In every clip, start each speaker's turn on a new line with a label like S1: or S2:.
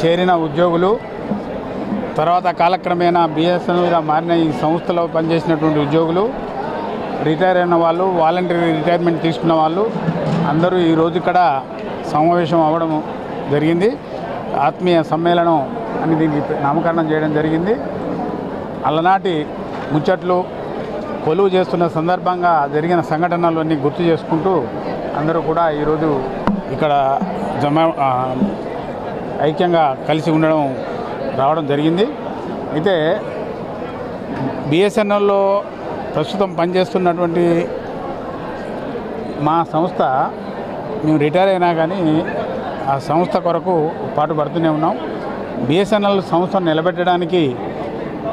S1: చేరిన ఉద్యోగులు తర్వాత కాలక్రమేణా బిఎస్ఎన్ఎల్గా మారిన ఈ సంస్థలో పనిచేసినటువంటి ఉద్యోగులు రిటైర్ అయిన వాళ్ళు వాలంటరీ రిటైర్మెంట్ తీసుకున్న వాళ్ళు అందరూ ఈరోజు ఇక్కడ సమావేశం అవ్వడం జరిగింది. ఆత్మీయ సమ్మేళనం అని దీనికి నామకరణం చేయడం జరిగింది. అలనాటి ముచ్చట్లు కొలువు చేస్తున్న సందర్భంగా జరిగిన సంఘటనలన్నీ గుర్తు చేసుకుంటూ అందరూ కూడా ఈరోజు ఇక్కడ జమ ఐక్యంగా కలిసి ఉండడం రావడం జరిగింది. అయితే బిఎస్ఎన్ఎల్లో ప్రస్తుతం పనిచేస్తున్నటువంటి మా సంస్థ మేము రిటైర్ అయినా కానీ ఆ సంస్థ కొరకు పాటుపడుతూనే ఉన్నాం. బిఎస్ఎన్ఎల్ సంస్థను నిలబెట్టడానికి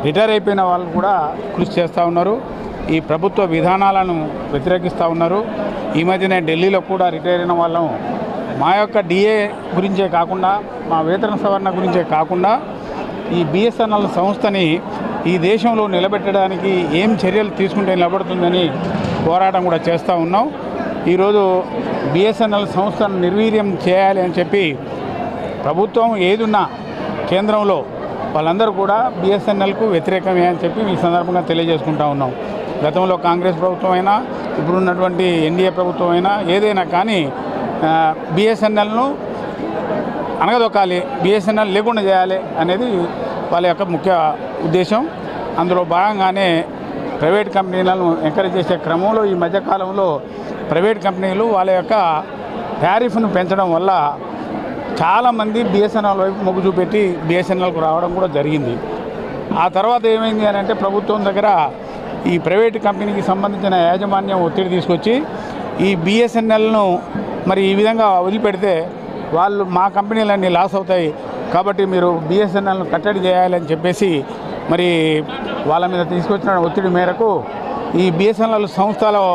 S1: రిటైర్ అయిపోయిన వాళ్ళు కూడా కృషి చేస్తూ ఉన్నారు. ఈ ప్రభుత్వ విధానాలను వ్యతిరేకిస్తూ ఉన్నారు. ఈ మధ్యనే ఢిల్లీలో కూడా రిటైర్ అయిన వాళ్ళం మా యొక్క డిఏ గురించే కాకుండా మా వేతన సవరణ గురించే కాకుండా ఈ బిఎస్ఎన్ఎల్ సంస్థని ఈ దేశంలో నిలబెట్టడానికి ఏం చర్యలు తీసుకుంటే నిలబడుతుందని పోరాటం కూడా చేస్తూ ఉన్నాం. ఈరోజు బిఎస్ఎన్ఎల్ సంస్థను నిర్వీర్యం చేయాలి అని చెప్పి ప్రభుత్వం ఏదున్నా కేంద్రంలో వాళ్ళందరూ కూడా బిఎస్ఎన్ఎల్కు వ్యతిరేకమే అని చెప్పి ఈ సందర్భంగా తెలియజేసుకుంటా ఉన్నాం. గతంలో కాంగ్రెస్ ప్రభుత్వం అయినా ఇప్పుడున్నటువంటి ఎన్డీఏ ప్రభుత్వం అయినా ఏదైనా కానీ బిఎస్ఎన్ఎల్ను అనగదొక్కాలి బిఎస్ఎన్ఎల్ లేకుండా చేయాలి అనేది వాళ్ళ యొక్క ముఖ్య ఉద్దేశం. అందులో భాగంగానే ప్రైవేట్ కంపెనీలను ఎంకరేజ్ చేసే క్రమంలో ఈ మధ్యకాలంలో ప్రైవేట్ కంపెనీలు వాళ్ళ యొక్క టారిఫ్ను పెంచడం వల్ల చాలామంది బిఎస్ఎన్ఎల్ వైపు మొగ్గు చూపెట్టి బిఎస్ఎన్ఎల్కు రావడం కూడా జరిగింది. ఆ తర్వాత ఏమైంది అని అంటే ప్రభుత్వం దగ్గర ఈ ప్రైవేట్ కంపెనీకి సంబంధించిన యాజమాన్యం ఒత్తిడి తీసుకొచ్చి ఈ బిఎస్ఎన్ఎల్ను మరి ఈ విధంగా వదిలిపెడితే వాళ్ళు మా కంపెనీలన్నీ లాస్ అవుతాయి. కాబట్టి మీరు బిఎస్ఎన్ఎల్ను కట్టడి చేయాలని చెప్పేసి మరి వాళ్ళ మీద తీసుకొచ్చిన ఒత్తిడి మేరకు ఈ బిఎస్ఎన్ఎల్ సంస్థలో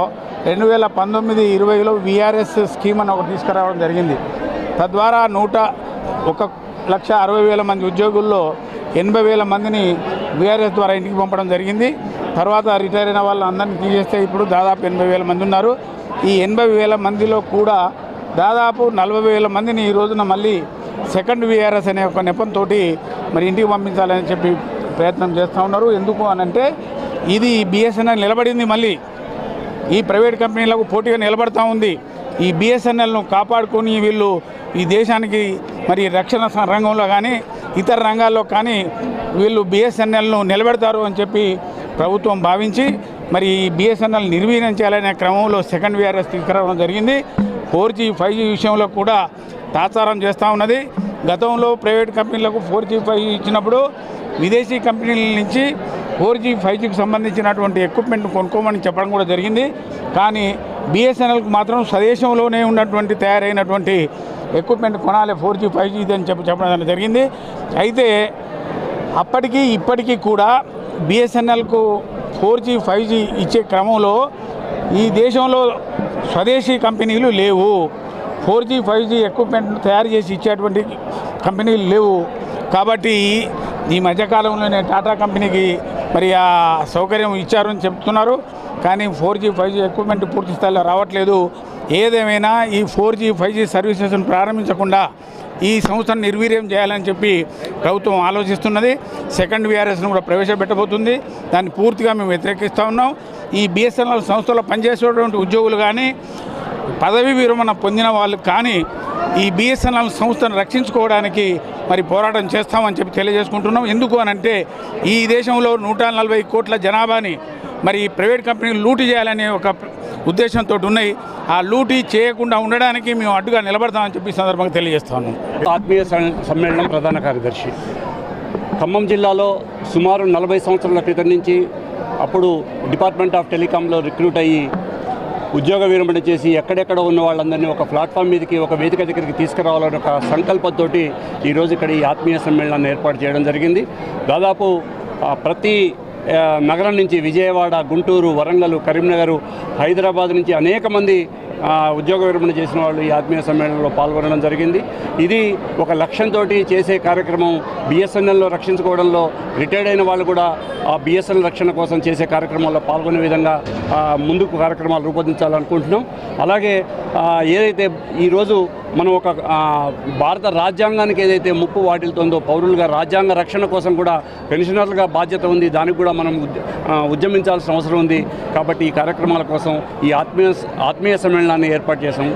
S1: రెండు వేల పంతొమ్మిది ఇరవైలో విఆర్ఎస్ స్కీమ్ అని ఒకటి తీసుకురావడం జరిగింది. తద్వారా నూట ఒక లక్ష అరవై వేల మంది ఉద్యోగుల్లో ఎనభై వేల మందిని విఆర్ఎస్ ద్వారా ఇంటికి పంపడం జరిగింది. తర్వాత రిటైర్ అయిన వాళ్ళు అందరినీ తీసేస్తే ఇప్పుడు దాదాపు ఎనభై వేల మంది ఉన్నారు. ఈ ఎనభై వేల మందిలో కూడా దాదాపు నలభై వేల మందిని ఈ రోజున మళ్ళీ సెకండ్ విఆర్ఎస్ అనే ఒక నెపంతో మరి ఇంటికి పంపించాలని చెప్పి ప్రయత్నం చేస్తూ ఉన్నారు. ఎందుకు అనంటే ఇది బిఎస్ఎన్ఎల్ నిలబడింది మళ్ళీ. ఈ ప్రైవేట్ కంపెనీలకు పోటీగా నిలబడతా ఉంది. ఈ బిఎస్ఎన్ఎల్ను కాపాడుకొని వీళ్ళు ఈ దేశానికి మరి రక్షణ రంగంలో కానీ ఇతర రంగాల్లో కానీ వీళ్ళు బిఎస్ఎన్ఎల్ను నిలబెడతారు అని చెప్పి ప్రభుత్వం భావించి మరి ఈ బిఎస్ఎన్ఎల్ నిర్వీర్యం చేయాలనే క్రమంలో సెకండ్ విఆర్ఎస్ తీసుకురావడం జరిగింది. ఫోర్ జీ ఫైవ్ జీ విషయంలో కూడా తాత్సారం చేస్తూ ఉన్నది. గతంలో ప్రైవేట్ కంపెనీలకు ఫోర్ జీ ఫైవ్ ఇచ్చినప్పుడు విదేశీ కంపెనీల నుంచి ఫోర్ జీ ఫైవ్ జీకి సంబంధించినటువంటి ఎక్విప్మెంట్ కొనుక్కోమని చెప్పడం కూడా జరిగింది. కానీ బిఎస్ఎన్ఎల్కి మాత్రం స్వదేశంలోనే ఉన్నటువంటి తయారైనటువంటి ఎక్విప్మెంట్ కొనాలి ఫోర్ జీ ఫైవ్ జీ అని చెప్పి చెప్పడం జరిగింది. అయితే అప్పటికీ ఇప్పటికీ కూడా బిఎస్ఎన్ఎల్కు ఫోర్ జీ ఫైవ్ జీ ఇచ్చే క్రమంలో ఈ దేశంలో స్వదేశీ కంపెనీలు లేవు. Four G five G equipment తయారు చేసి ఇచ్చేటువంటి కంపెనీలు లేవు. కాబట్టి ఈ మధ్యకాలంలోనే టాటా కంపెనీకి మరి ఆ సౌకర్యం ఇచ్చారని చెప్తున్నారు. కానీ four G five G equipment పూర్తి స్థాయిలో రావట్లేదు. ఏదేమైనా ఈ ఫోర్ జీ ఫైవ్ జీ సర్వీసెస్ను ప్రారంభించకుండా ఈ సంస్థను నిర్వీర్యం చేయాలని చెప్పి ప్రభుత్వం ఆలోచిస్తున్నది. సెకండ్ వీఆర్ఎస్ను కూడా ప్రవేశపెట్టబోతుంది. దాన్ని పూర్తిగా మేము వ్యతిరేకిస్తూ ఉన్నాం. ఈ బిఎస్ఎన్ఎల్ సంస్థలో పనిచేసేటువంటి ఉద్యోగులు కానీ పదవి విరమణ పొందిన వాళ్ళు కానీ ఈ బిఎస్ఎన్ఎల్ సంస్థను రక్షించుకోవడానికి మరి పోరాటం చేస్తామని చెప్పి తెలియజేసుకుంటున్నాం. ఎందుకు అని అంటే ఈ దేశంలో నూట నలభై కోట్ల జనాభాని మరి ఈ ప్రైవేట్ కంపెనీలు లూటు చేయాలనే ఒక ఉద్దేశంతో ఉన్నాయి. ఆ లూటీ చేయకుండా ఉండడానికి మేము అడ్డుగా నిలబడతామని చెప్పి సందర్భంగా తెలియజేస్తాను
S2: ఆత్మీయ సమ్మేళనం ప్రధాన కార్యదర్శి. ఖమ్మం జిల్లాలో సుమారు నలభై సంవత్సరాల క్రితం నుంచి అప్పుడు డిపార్ట్మెంట్ ఆఫ్ టెలికాంలో రిక్రూట్ అయ్యి ఉద్యోగ విరమణ చేసి ఎక్కడెక్కడ ఉన్న వాళ్ళందరినీ ఒక ప్లాట్ఫామ్ మీదకి ఒక వేదిక దగ్గరికి తీసుకురావాలని ఒక సంకల్పంతో ఈరోజు ఇక్కడ ఈ ఆత్మీయ సమ్మేళనాన్ని ఏర్పాటు చేయడం జరిగింది. దాదాపు ఆ, ప్రతి నగరం నుంచి విజయవాడ గుంటూరు వరంగల్ కరీంనగర్ హైదరాబాద్ నుంచి అనేక మంది ఉద్యోగ విరమణ చేసిన వాళ్ళు ఈ ఆత్మీయ సమ్మేళనంలో పాల్గొనడం జరిగింది. ఇది ఒక లక్ష్యంతో చేసే కార్యక్రమం. బిఎస్ఎన్ఎల్లో రక్షించుకోవడంలో రిటైర్డ్ అయిన వాళ్ళు కూడా ఆ బిఎస్ఎన్ రక్షణ కోసం చేసే కార్యక్రమాల్లో పాల్గొనే విధంగా ముందుకు కార్యక్రమాలు రూపొందించాలనుకుంటున్నాం. అలాగే ఏదైతే ఈరోజు మనం ఒక భారత రాజ్యాంగానికి ఏదైతే ముప్పు వాటిల్తోందో పౌరులుగా రాజ్యాంగ రక్షణ కోసం కూడా పెన్షనర్లుగా బాధ్యత ఉంది. దానికి కూడా మనం ఉద్యమించాల్సిన అవసరం ఉంది. కాబట్టి ఈ కార్యక్రమాల కోసం ఈ ఆత్మీయ ఆత్మీయ సమ్మేళనాన్ని ఏర్పాటు చేశాం.